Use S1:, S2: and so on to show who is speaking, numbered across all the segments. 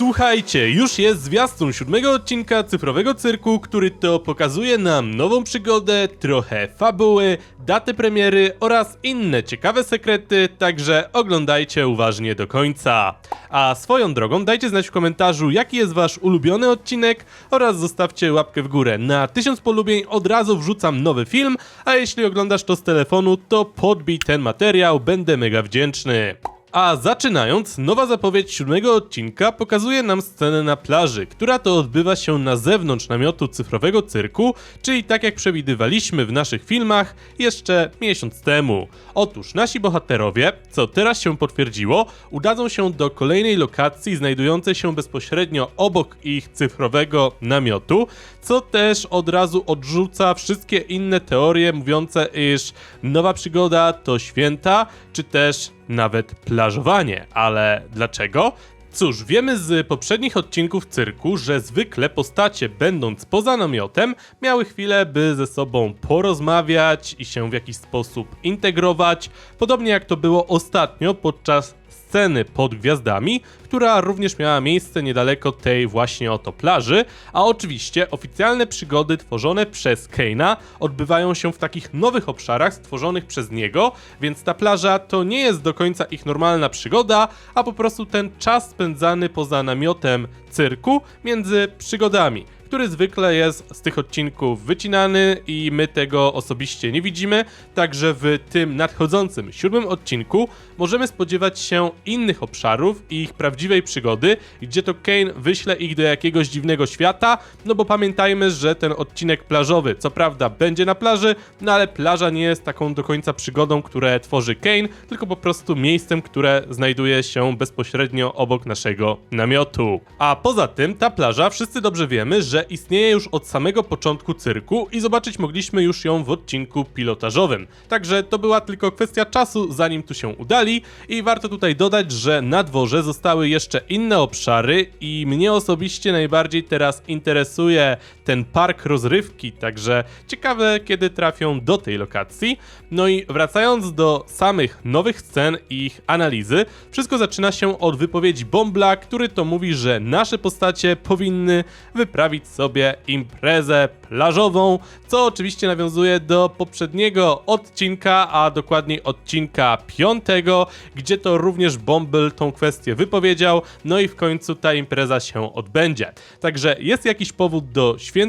S1: Słuchajcie, już jest zwiastun siódmego odcinka cyfrowego cyrku, który to pokazuje nam nową przygodę, trochę fabuły, datę premiery oraz inne ciekawe sekrety, także oglądajcie uważnie do końca. A swoją drogą dajcie znać w komentarzu, jaki jest wasz ulubiony odcinek oraz zostawcie łapkę w górę. Na 1000 polubień od razu wrzucam nowy film, a jeśli oglądasz to z telefonu, to podbij ten materiał, będę mega wdzięczny. A zaczynając, nowa zapowiedź siódmego odcinka pokazuje nam scenę na plaży, która to odbywa się na zewnątrz namiotu cyfrowego cyrku, czyli tak jak przewidywaliśmy w naszych filmach jeszcze miesiąc temu. Otóż nasi bohaterowie, co teraz się potwierdziło, udadzą się do kolejnej lokacji znajdującej się bezpośrednio obok ich cyfrowego namiotu, co też od razu odrzuca wszystkie inne teorie mówiące, iż nowa przygoda to święta, czy też nawet plażowanie. Ale dlaczego? Cóż, wiemy z poprzednich odcinków cyrku, że zwykle postacie, będąc poza namiotem, miały chwilę, by ze sobą porozmawiać i się w jakiś sposób integrować, podobnie jak to było ostatnio podczas sceny pod gwiazdami, która również miała miejsce niedaleko tej właśnie oto plaży, a oczywiście oficjalne przygody tworzone przez Keina odbywają się w takich nowych obszarach stworzonych przez niego, więc ta plaża to nie jest do końca ich normalna przygoda, a po prostu ten czas spędzany poza namiotem cyrku między przygodami który zwykle jest z tych odcinków wycinany i my tego osobiście nie widzimy. Także w tym nadchodzącym siódmym odcinku możemy spodziewać się innych obszarów i ich prawdziwej przygody, gdzie to Kane wyśle ich do jakiegoś dziwnego świata, no bo pamiętajmy, że ten odcinek plażowy, co prawda będzie na plaży, no ale plaża nie jest taką do końca przygodą, które tworzy Kane, tylko po prostu miejscem, które znajduje się bezpośrednio obok naszego namiotu. A poza tym ta plaża, wszyscy dobrze wiemy, że istnieje już od samego początku cyrku i zobaczyć mogliśmy już ją w odcinku pilotażowym. Także to była tylko kwestia czasu, zanim tu się udali i warto tutaj dodać, że na dworze zostały jeszcze inne obszary i mnie osobiście najbardziej teraz interesuje ten park rozrywki, także ciekawe kiedy trafią do tej lokacji. No i wracając do samych nowych scen i ich analizy, wszystko zaczyna się od wypowiedzi Bombla, który to mówi, że nasze postacie powinny wyprawić sobie imprezę plażową, co oczywiście nawiązuje do poprzedniego odcinka, a dokładniej odcinka piątego, gdzie to również Bumble tą kwestię wypowiedział, no i w końcu ta impreza się odbędzie. Także jest jakiś powód do świętowania,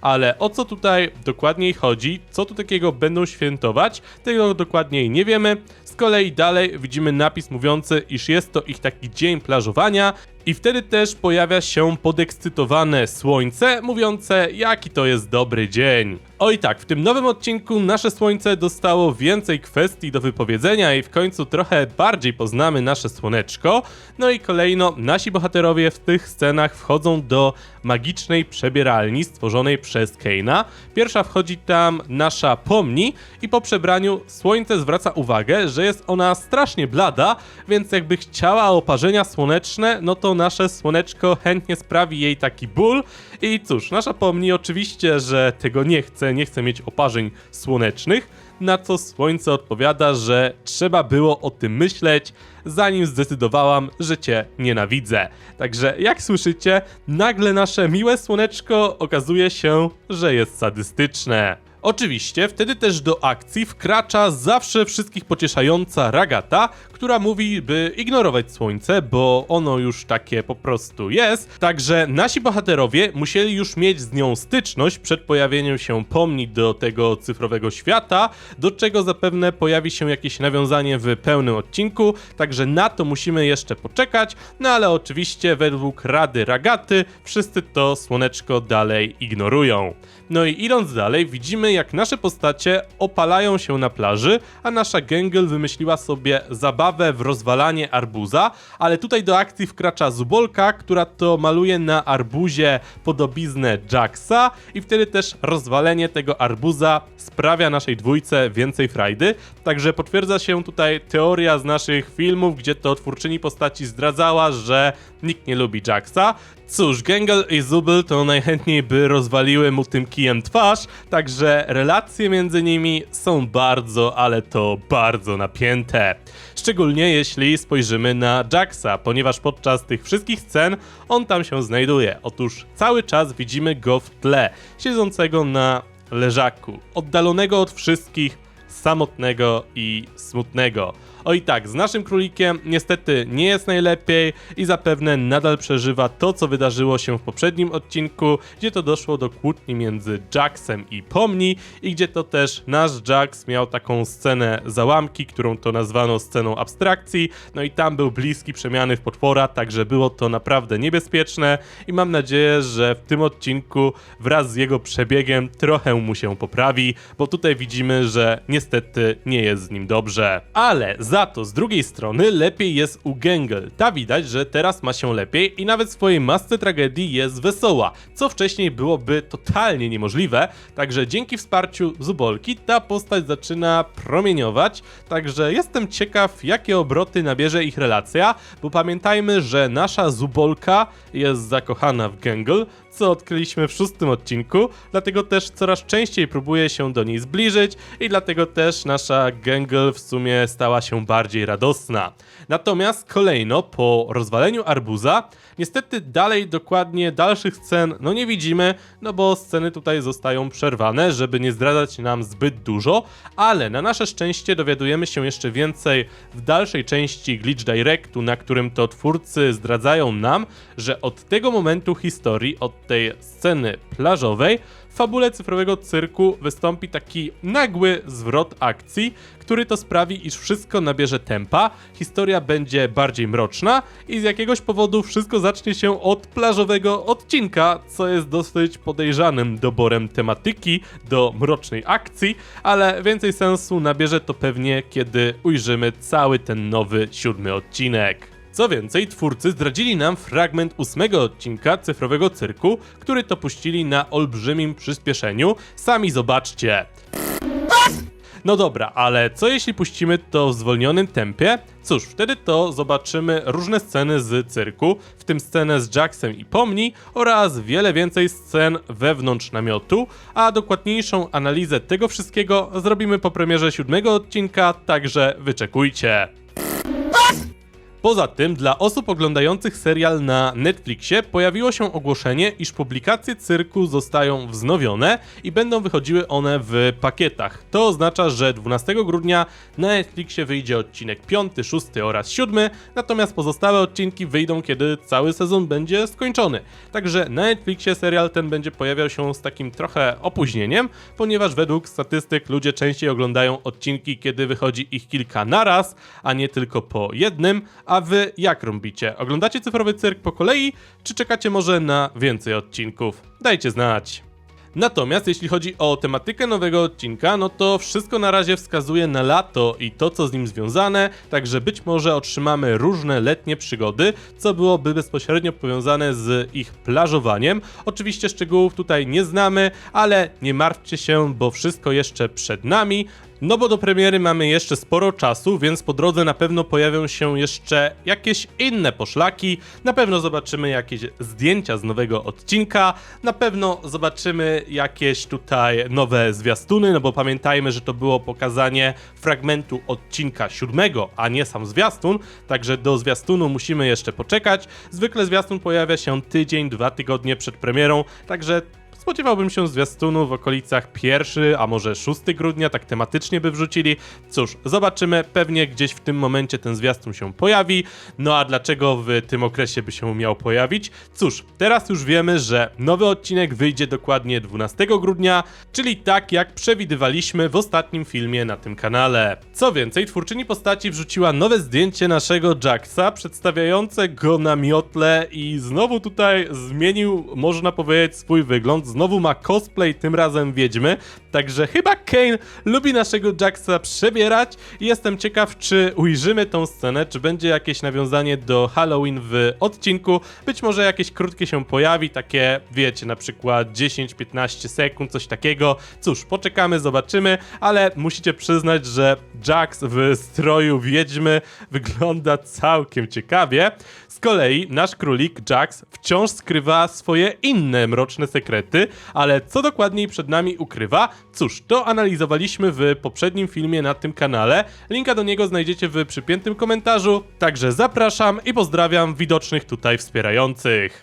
S1: ale o co tutaj dokładniej chodzi, co tu takiego będą świętować, tego dokładniej nie wiemy. Z kolei dalej widzimy napis mówiący, iż jest to ich taki dzień plażowania i wtedy też pojawia się podekscytowane słońce, mówiące jaki to jest dobry dzień. Oj tak, w tym nowym odcinku nasze słońce dostało więcej kwestii do wypowiedzenia i w końcu trochę bardziej poznamy nasze słoneczko. No i kolejno nasi bohaterowie w tych scenach wchodzą do magicznej przebieralni stworzonej przez Keina. Pierwsza wchodzi tam nasza Pomni i po przebraniu słońce zwraca uwagę, że jest ona strasznie blada, więc jakby chciała oparzenia słoneczne, no to nasze słoneczko chętnie sprawi jej taki ból. I cóż, nasza Pomni oczywiście, że tego nie chce, nie chce mieć oparzeń słonecznych, na co słońce odpowiada, że trzeba było o tym myśleć, zanim zdecydowałam, że cię nienawidzę. Także jak słyszycie, nagle nasze miłe słoneczko okazuje się, że jest sadystyczne. Oczywiście wtedy też do akcji wkracza zawsze wszystkich pocieszająca Ragata, która mówi, by ignorować słońce, bo ono już takie po prostu jest. Także nasi bohaterowie musieli już mieć z nią styczność przed pojawieniem się pomni do tego cyfrowego świata, do czego zapewne pojawi się jakieś nawiązanie w pełnym odcinku, także na to musimy jeszcze poczekać, no ale oczywiście według rady Ragaty wszyscy to słoneczko dalej ignorują. No i idąc dalej, widzimy jak nasze postacie opalają się na plaży, a nasza Gengel wymyśliła sobie zabawę w rozwalanie arbuza, ale tutaj do akcji wkracza Zubolka, która to maluje na arbuzie podobiznę Jacksa i wtedy też rozwalenie tego arbuza sprawia naszej dwójce więcej frajdy, także potwierdza się tutaj teoria z naszych filmów, gdzie to twórczyni postaci zdradzała, że nikt nie lubi Jacksa, Cóż, Gengel i Zubel to najchętniej by rozwaliły mu tym kijem twarz, także relacje między nimi są bardzo, ale to bardzo napięte. Szczególnie jeśli spojrzymy na Jacksa, ponieważ podczas tych wszystkich scen on tam się znajduje. Otóż cały czas widzimy go w tle, siedzącego na leżaku, oddalonego od wszystkich, samotnego i smutnego. Oj tak, z naszym królikiem niestety nie jest najlepiej i zapewne nadal przeżywa to, co wydarzyło się w poprzednim odcinku, gdzie to doszło do kłótni między Jacksem i Pomni i gdzie to też nasz Jax miał taką scenę załamki, którą to nazwano sceną abstrakcji, no i tam był bliski przemiany w potwora, także było to naprawdę niebezpieczne i mam nadzieję, że w tym odcinku wraz z jego przebiegiem trochę mu się poprawi, bo tutaj widzimy, że niestety nie jest z nim dobrze. Ale za to. Z drugiej strony lepiej jest u Gengel. Ta widać, że teraz ma się lepiej i nawet w swojej masce tragedii jest wesoła, co wcześniej byłoby totalnie niemożliwe, także dzięki wsparciu Zubolki ta postać zaczyna promieniować, także jestem ciekaw jakie obroty nabierze ich relacja, bo pamiętajmy, że nasza Zubolka jest zakochana w Gengel, co odkryliśmy w szóstym odcinku, dlatego też coraz częściej próbuje się do niej zbliżyć i dlatego też nasza Gengel w sumie stała się bardziej radosna. Natomiast kolejno po rozwaleniu arbuza, niestety dalej dokładnie dalszych scen no nie widzimy, no bo sceny tutaj zostają przerwane, żeby nie zdradzać nam zbyt dużo, ale na nasze szczęście dowiadujemy się jeszcze więcej w dalszej części Glitch Directu, na którym to twórcy zdradzają nam, że od tego momentu historii, od tej sceny plażowej, w fabule cyfrowego cyrku wystąpi taki nagły zwrot akcji, który to sprawi, iż wszystko nabierze tempa, historia będzie bardziej mroczna i z jakiegoś powodu wszystko zacznie się od plażowego odcinka, co jest dosyć podejrzanym doborem tematyki do mrocznej akcji, ale więcej sensu nabierze to pewnie, kiedy ujrzymy cały ten nowy siódmy odcinek. Co więcej, twórcy zdradzili nam fragment ósmego odcinka cyfrowego cyrku, który to puścili na olbrzymim przyspieszeniu. Sami zobaczcie. No dobra, ale co jeśli puścimy to w zwolnionym tempie? Cóż, wtedy to zobaczymy różne sceny z cyrku, w tym scenę z Jacksem i Pomni oraz wiele więcej scen wewnątrz namiotu, a dokładniejszą analizę tego wszystkiego zrobimy po premierze siódmego odcinka, także wyczekujcie. Poza tym, dla osób oglądających serial na Netflixie pojawiło się ogłoszenie, iż publikacje cyrku zostają wznowione i będą wychodziły one w pakietach. To oznacza, że 12 grudnia na Netflixie wyjdzie odcinek 5, 6 oraz 7, natomiast pozostałe odcinki wyjdą, kiedy cały sezon będzie skończony. Także na Netflixie serial ten będzie pojawiał się z takim trochę opóźnieniem, ponieważ według statystyk ludzie częściej oglądają odcinki, kiedy wychodzi ich kilka naraz, a nie tylko po jednym, wy jak robicie? Oglądacie cyfrowy cyrk po kolei, czy czekacie może na więcej odcinków? Dajcie znać. Natomiast jeśli chodzi o tematykę nowego odcinka, no to wszystko na razie wskazuje na lato i to, co z nim związane, także być może otrzymamy różne letnie przygody, co byłoby bezpośrednio powiązane z ich plażowaniem. Oczywiście szczegółów tutaj nie znamy, ale nie martwcie się, bo wszystko jeszcze przed nami. No bo do premiery mamy jeszcze sporo czasu, więc po drodze na pewno pojawią się jeszcze jakieś inne poszlaki. Na pewno zobaczymy jakieś zdjęcia z nowego odcinka. Na pewno zobaczymy jakieś tutaj nowe zwiastuny, no bo pamiętajmy, że to było pokazanie fragmentu odcinka siódmego, a nie sam zwiastun. Także do zwiastunu musimy jeszcze poczekać. Zwykle zwiastun pojawia się tydzień, dwa tygodnie przed premierą, także Spodziewałbym się zwiastunu w okolicach 1, a może 6 grudnia, tak tematycznie by wrzucili. Cóż, zobaczymy, pewnie gdzieś w tym momencie ten zwiastun się pojawi. No a dlaczego w tym okresie by się miał pojawić? Cóż, teraz już wiemy, że nowy odcinek wyjdzie dokładnie 12 grudnia, czyli tak jak przewidywaliśmy w ostatnim filmie na tym kanale. Co więcej, twórczyni postaci wrzuciła nowe zdjęcie naszego Jacksa, przedstawiające go na miotle i znowu tutaj zmienił, można powiedzieć, swój wygląd znowu ma cosplay, tym razem wiedźmy, także chyba Kane lubi naszego Jacksa przebierać. Jestem ciekaw, czy ujrzymy tą scenę, czy będzie jakieś nawiązanie do Halloween w odcinku, być może jakieś krótkie się pojawi, takie wiecie, na przykład 10-15 sekund, coś takiego, cóż, poczekamy, zobaczymy, ale musicie przyznać, że Jax w stroju wiedźmy wygląda całkiem ciekawie. Z kolei nasz królik Jax wciąż skrywa swoje inne mroczne sekrety, ale co dokładniej przed nami ukrywa? Cóż, to analizowaliśmy w poprzednim filmie na tym kanale. Linka do niego znajdziecie w przypiętym komentarzu. Także zapraszam i pozdrawiam widocznych tutaj wspierających.